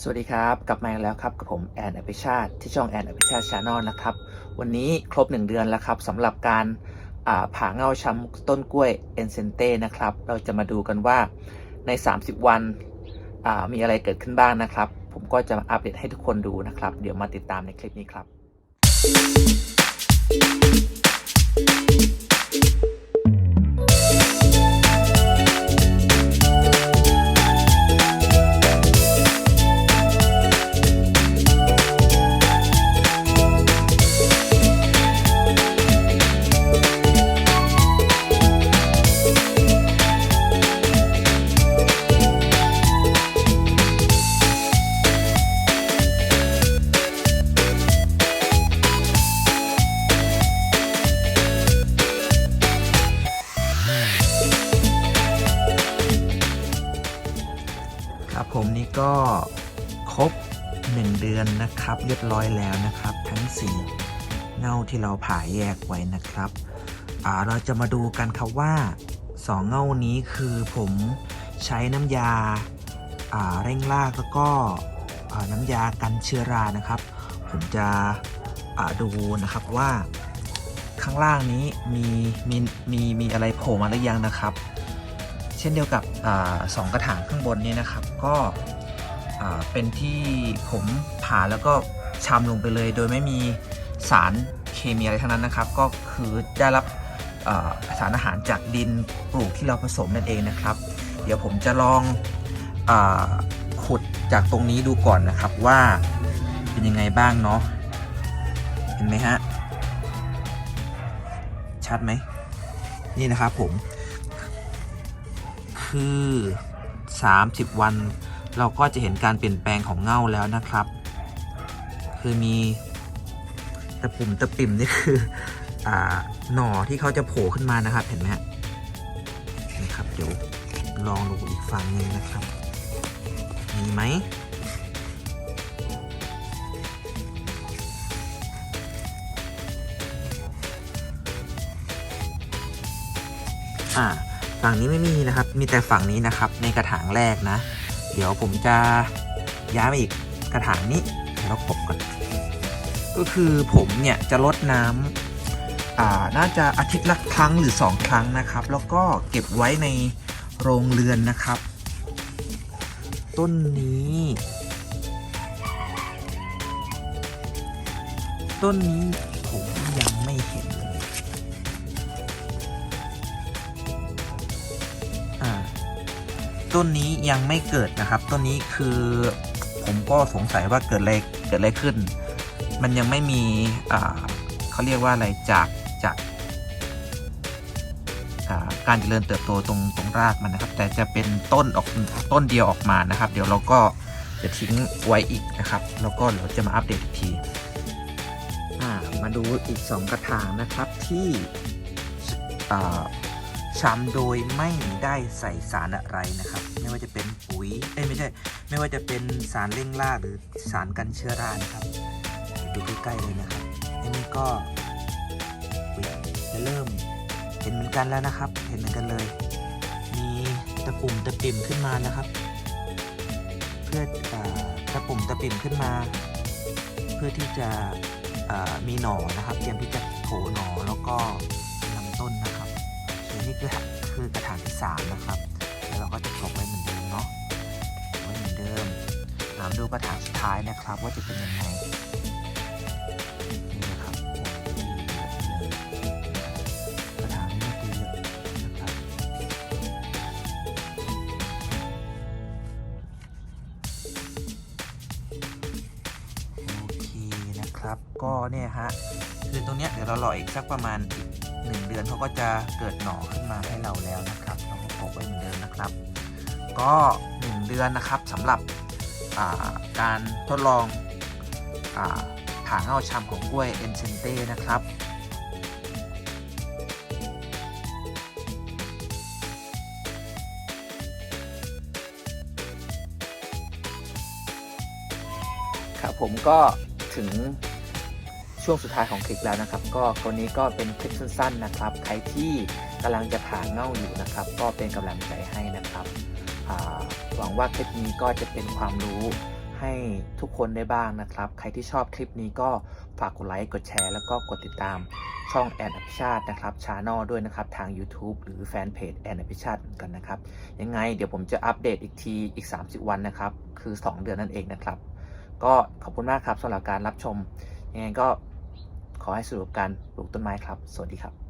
สวัสดีครับ กลับมาอีกแล้วครับกับผมแอนอภิชาติที่ช่องแอนอภิชาติชาแนลนะครับ วันนี้ครบ 1 เดือนแล้วครับสำหรับการผ่าเงาช้ำต้นกล้วยเอนเซนเต้นะครับ เราจะมาดูกันว่าใน 30 วันมีอะไรเกิดขึ้นบ้างนะครับ ผมก็จะอัปเดตให้ทุกคนดูนะครับ เดี๋ยวมาติดตามในคลิปนี้ครับ ก็ครบ 1 เดือนนะครับ เรียบร้อยแล้วนะครับ ทั้งสี่เง่าที่เราผ่าแยกไว้นะครับเราจะมาดูกันครับว่า 2 เง่านี้คือผมใช้น้ำยาาเร่งรากแล้วก็น้ำยากันเชื้อรานะครับ ผมจะดูนะครับว่าข้างล่างนี้มีมีมีมีอะไรโผล่มาหรือยังนะครับ เช่นเดียวกับอสองกระถางข้างบนนี้นะครับ ก็ เป็นที่ผมผ่าแล้วก็ชำลงไปเลย โดยไม่มีสารเคมีอะไรทั้งนั้นนะครับ ก็คือได้รับสารอาหารจากดินปลูกที่เราผสมนั่นเองนะครับ เดี๋ยวผมจะลองอขุดจากตรงนี้ดูก่อนนะครับว่าเป็นยังไงบ้างเนาะเห็นไหมฮะชัดไหมนี่นะครับผมคือ 30 วัน เราก็จะเห็นการเปลี่ยนแปลงของเงาแล้วนะครับ คือมีตะปุ่มตะปิ่มนี่คืออหน่อที่เขาจะโผล่ขึ้นมานะครับ เห็นไหมฮะครับเดี๋ยวลองดูอีกฝั่งหนึ่งนะครับ มีไหมอ่าฝั่งนี้ไม่มีนะครับ มีแต่ฝั่งนี้นะครับ ในกระถางแรกนะ เดี๋ยวผมจะย้ายไปอีกกระถางนี้แล้วกบก่อนก็คือผมเนี่ยจะลดน้ำอ่าน่าจะอาทิตย์ละครั้งหรือ 2 ครั้งนะครับ แล้วก็เก็บไว้ในโรงเรือนนะครับ ต้นนี้ ต้นนี้ผมยังไม่เห็น ต้นนี้ยังไม่เกิดนะครับ ต้นนี้คือผมก็สงสัยว่าเกิดอะไรเกิดอะไรขึ้น มันยังไม่มีอ่าเขาเรียกว่าอะไรจากจากการเจริญเติบโตตรงตรงรากมันนะครับ แต่จะเป็นต้นออกต้นเดียวออกมานะครับ เดี๋ยวเราก็จะทิ้งไว้อีกนะครับ แล้วก็เดี๋ยวจะมาอัปเดตอีกทีมาดูอีก 2 กระถางนะครับที่ อ่าช้ำโดยไม่ได้ใส่สารอะไรนะครับ ไม่ว่าจะเป็นปุ๋ยเอ้ยไม่ใช่ ไม่ว่าจะเป็นสารเร่งรากหรือสารกันเชื้อรานะครับดูใกล้ๆเลยนะครับอันนี้ก็จะเริ่มเห็นเหมือนกันแล้วนะครับ เห็นเหมือนกันเลย มีตะปุ่มตะปิ่มขึ้นมานะครับ เพื่ออาตะปุ่มตะปิ่มขึ้นมา เพื่อที่จะมีหนอนะครับ เตรียมที่จะโผล่หนอแล้วก็ ท้ายนะครับว่าจะเป็นยังไงนี่นะครับโอ้โหเยอะเลยกระถางนี้ก็เยอะนะครับโอเคนะครับก็เนี่ยฮะคือตรงเนี้ยเดี๋ยวเรารออีกสักประมาณอีกหนึ่งเดือนเขาก็จะเกิดหน่อขึ้นมาให้เราแล้วนะครับเราก็ปลูกไว้เหมือนเดิมนะครับ ก็หนึ่งเดือนนะครับสำหรับ การทดลองอผ่าเงาชำของกล้วยเอนเซนเต้นะครับครับผมก็ถึงช่วงสุดท้ายของคลิปแล้วนะครับ ก็คนนี้ก็เป็นคลิปสั้น ๆนะครับ ใครที่กำลังจะผ่าเง่าอยู่นะครับ ก็เป็นกำลังใจให้นะครับ หวังว่าคลิปนี้ก็จะเป็นความรู้ให้ทุกคนได้บ้างนะครับ ใครที่ชอบคลิปนี้ก็ฝากกดไลค์ กดแชร์ แล้วก็กดติดตามช่องแอนอภิชาตินะครับชานอด้วยนะครับ ทาง YouTube หรือแฟนเพจแอนอภิชาติเหมือนกันนะครับ ยังไงเดี๋ยวผมจะอัปเดตอีกทีอีก 30 วันนะครับ คือ 2 เดือนนั่นเองนะครับ ก็ขอบคุณมากครับสำหรับการรับชม ยังไงก็ขอให้สรุปการปลูกต้นไม้ครับ สวัสดีครับ